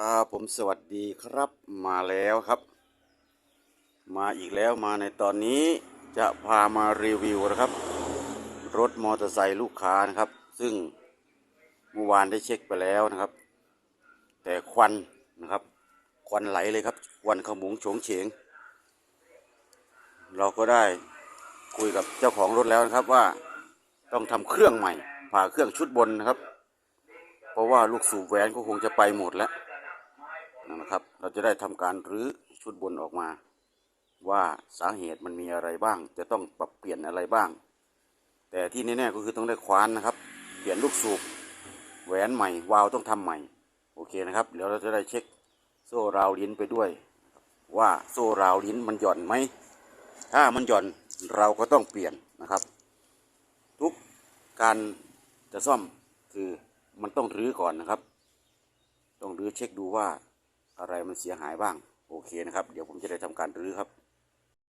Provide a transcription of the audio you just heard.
ครับผมสวัสดีครับมาแล้วครับ มาอีกแล้วมาในตอนนี้จะพามารีวิวนะครับ รถมอเตอร์ไซค์ลูกค้านะครับ ซึ่งเมื่อวานได้เช็คไปแล้วนะครับ แต่ควันนะครับ ควันไหลเลยครับควันขมุงโฉงเฉง เราก็ได้คุยกับเจ้าของรถแล้วนะครับว่าต้องทำเครื่องใหม่ผ่าเครื่องชุดบนนะครับ เพราะว่าลูกสูบแหวนก็คงจะไปหมดแล้ว นะครับ เราจะได้ทำการรื้อชุดบนออกมา ว่าสาเหตุมันมีอะไรบ้าง จะต้องปรับเปลี่ยนอะไรบ้าง แต่ที่แน่ๆก็คือต้องได้ควานนะครับ เปลี่ยนลูกสูบแหวนใหม่วาล์วต้องทำใหม่ โอเคนะครับเดี๋ยวเราจะได้เช็คโซ่ราวลิ้นไปด้วย ว่าโซ่ราวลิ้นมันหย่อนไหมถ้ามันหย่อนเราก็ต้องเปลี่ยนนะครับ ทุกการจะซ่อมคือมันต้องรื้อก่อนนะครับ ต้องรื้อเช็คดูว่า อะไรมันเสียหายบ้าง โอเคนะครับ เดี๋ยวผมจะได้ทำการรื้อครับ